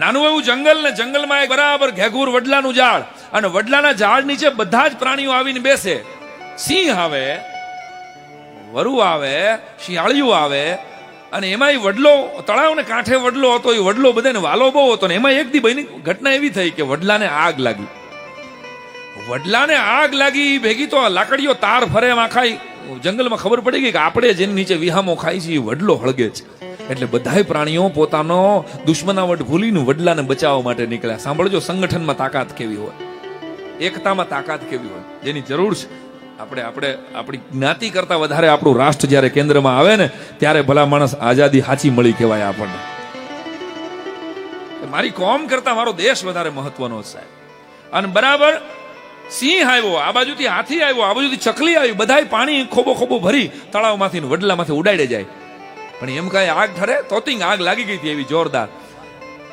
નાનું એવું જંગલ ને જંગલમાં એક બરાબર ઘેઘૂર વડલાનું ઝાડ. અને વડલાના ઝાડ નીચે બધા જ પ્રાણીઓ આવીને બેસે. સિંહ આવે, વરુ આવે, શિયાળિયું આવે, અને એમાં એ વડલો, તળાવને કાંઠે વડલો હતો, એ વડલો બધાને વાલો બહુ હતો, ને એમાં એક દી બની ઘટના એવી થઈ કે વડલાને આગ લાગી. વડલાને આગ લાગી ભેગી તો લાકડીઓ તાર ફરે એમ ખાઈ જંગલમાં ખબર પડી ગઈ કે આપણે જેની નીચે વિહામો ખાઈ છે એ વડલો હળગે છે. એટલે બધાય પ્રાણીઓ પોતાનો દુશ્મનાવટ ભૂલીને વડલાને બચાવવા માટે નીકળ્યા. સાંભળજો, સંગઠનમાં તાકાત કેવી હોય. એકતામાં તાકાત કેવી હોય. જેની જરૂર છે. આપણે આપણે, આપણી જ્ઞાતિ કરતા વધારે આપણું રાષ્ટ્ર જ્યારે કેન્દ્રમાં આવે ને, ત્યારે ભલા માણસ આઝાદી હાચી મળી કહેવાય આપણને. મારી કોમ કરતા મારો દેશ વધારે મહત્વનો છે, સાહેબ. અને બરાબર, સિંહ આવ્યો, આ બાજુથી હાથી આવ્યો, આ બાજુથી ચકલી આવી, બધાય પાણી ખોબો ખોબો ભરી તળાવમાંથી વડલામાંથી ઉડાડે જાય. પણ એમ કાંઈ આગ ઠરે? તોતિંગ આગ લાગી ગઈ હતી એવી જોરદાર.